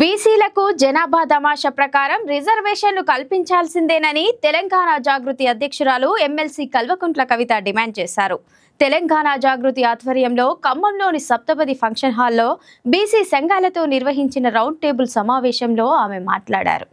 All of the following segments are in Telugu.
బీసీలకు జనాభా తమాషా ప్రకారం రిజర్వేషన్లు కల్పించాల్సిందేనని తెలంగాణ జాగృతి అధ్యక్షురాలు ఎమ్మెల్సీ కల్వకుంట్ల కవిత డిమాండ్ చేశారు. తెలంగాణ జాగృతి ఆధ్వర్యంలో ఖమ్మంలోని సప్తపది ఫంక్షన్ హాల్లో బీసీ సంఘాలతో నిర్వహించిన రౌండ్ టేబుల్ సమావేశంలో ఆమె మాట్లాడారు.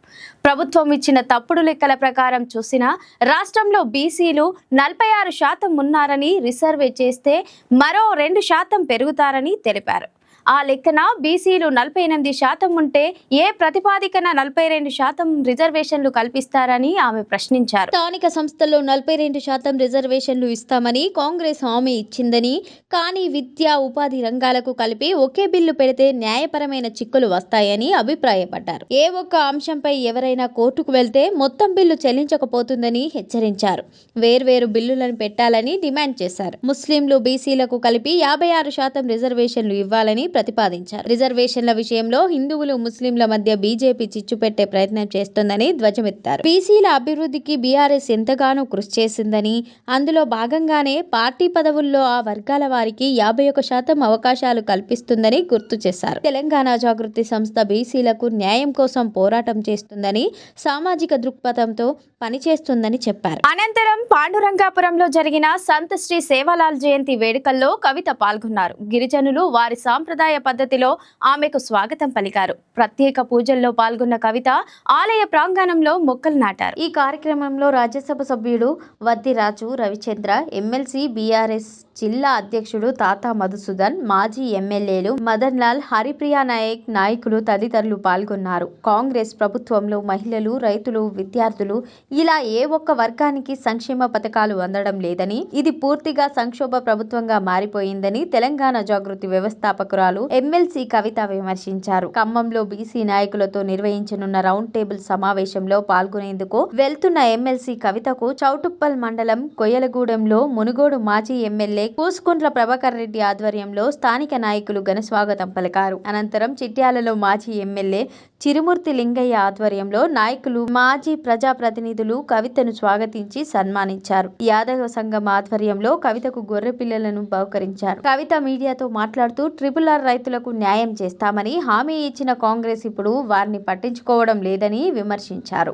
ప్రభుత్వం ఇచ్చిన తప్పుడు లెక్కల ప్రకారం చూసినా రాష్ట్రంలో బీసీలు నలభై ఆరు శాతం ఉన్నారని రిసర్వే చేస్తే మరో రెండు శాతం పెరుగుతారని తెలిపారు. ఆ లెక్కన బీసీలు నలభై ఎనిమిది శాతం ఉంటే ఏ ప్రతిపాదికన నలభై రెండు శాతం రిజర్వేషన్లు కల్పిస్తారని ఆమె ప్రశ్నించారు. స్థానిక సంస్థల్లో నలభై రెండు శాతం రిజర్వేషన్లు ఇస్తామని కాంగ్రెస్ హామీ ఇచ్చిందని కానీ విద్యా ఉపాధి రంగాలకు కలిపి ఒకే బిల్లు పెడితే న్యాయపరమైన చిక్కులు వస్తాయని అభిప్రాయపడ్డారు. ఏ ఒక్క అంశంపై ఎవరైనా కోర్టుకు వెళ్తే మొత్తం బిల్లు చెల్లించకపోతుందని హెచ్చరించారు. వేర్వేరు బిల్లులను పెట్టాలని డిమాండ్ చేశారు. ముస్లింలు బీసీలకు కలిపి యాభై ఆరు శాతం రిజర్వేషన్లు ఇవ్వాలని ప్రతిపాదించారు. రిజర్వేషన్ల విషయంలో హిందువులు ముస్లింల మధ్య బీజేపీ చిచ్చు పెట్టే ప్రయత్నం చేస్తోందని ధ్వజమెత్తారు. బీసీల అభివృద్ధికి బీఆర్ఎస్ ఎంతగానో కృషి చేసిందని అందులో భాగంగానే పార్టీ పదవుల్లో ఆ వర్గాల వారికి యాభై ఒక శాతం అవకాశాలు కల్పిస్తుందని గుర్తు చేశారు. తెలంగాణ జాగృతి సంస్థ బీసీలకు న్యాయం కోసం పోరాటం చేస్తుందని సామాజిక దృక్పథంతో పనిచేస్తుందని చెప్పారు. అనంతరం పాండురంగాపురంలో జరిగిన సంత శ్రీ సేవాలాల్ జయంతి వేడుకల్లో కవిత పాల్గొన్నారు. గిరిజనులు వారి సాంప్రదాయ పద్ధతిలో ఆమెకు స్వాగతం పలికారు. ప్రత్యేక పూజల్లో పాల్గొన్న కవిత ఆలయ ప్రాంగణంలో మొక్కలు నాటారు. ఈ కార్యక్రమంలో రాజ్యసభ సభ్యుడు వద్దిరాజు రవిచంద్ర ఎమ్మెల్సీ బీఆర్ఎస్ జిల్లా అధ్యక్షుడు తాతా మధుసూదన్ మాజీ ఎమ్మెల్యేలు మదన్ లాల్ హరిప్రియా నాయక్ నాయకులు తదితరులు పాల్గొన్నారు. కాంగ్రెస్ ప్రభుత్వంలో మహిళలు రైతులు విద్యార్థులు ఇలా ఏ ఒక్క వర్గానికి సంక్షేమ పథకాలు అందడం లేదని ఇది పూర్తిగా సంక్షోభ ప్రభుత్వంగా మారిపోయిందని తెలంగాణ జాగృతి వ్యవస్థాపకురాలు ఎమ్మెల్సీ కవిత విమర్శించారు. ఖమ్మంలో బీసీ నాయకులతో నిర్వహించనున్న రౌండ్ టేబుల్ సమావేశంలో పాల్గొనేందుకు వెళ్తున్న ఎమ్మెల్సీ కవితకు చౌటుప్పల్ మండలం కొయ్యలగూడెంలో మునుగోడు మాజీ ఎమ్మెల్యే కూసుకుంట్ల ప్రభాకర్ రెడ్డి ఆధ్వర్యంలో స్థానిక నాయకులు ఘనస్వాగతం పలికారు. అనంతరం చిట్యాలలో మాజీ ఎమ్మెల్యే చిరుమూర్తి లింగయ్య ఆధ్వర్యంలో నాయకులు మాజీ ప్రజాప్రతినిధులు కవితను స్వాగతించి సన్మానించారు. యాదవ సంఘం ఆధ్వర్యంలో కవితకు గొర్రె పిల్లలను బహుకరించారు. కవిత మీడియాతో మాట్లాడుతూ ట్రిపుల్ ఆర్ రైతులకు న్యాయం చేస్తామని హామీ ఇచ్చిన కాంగ్రెస్ ఇప్పుడు వారిని పట్టించుకోవడం లేదని విమర్శించారు.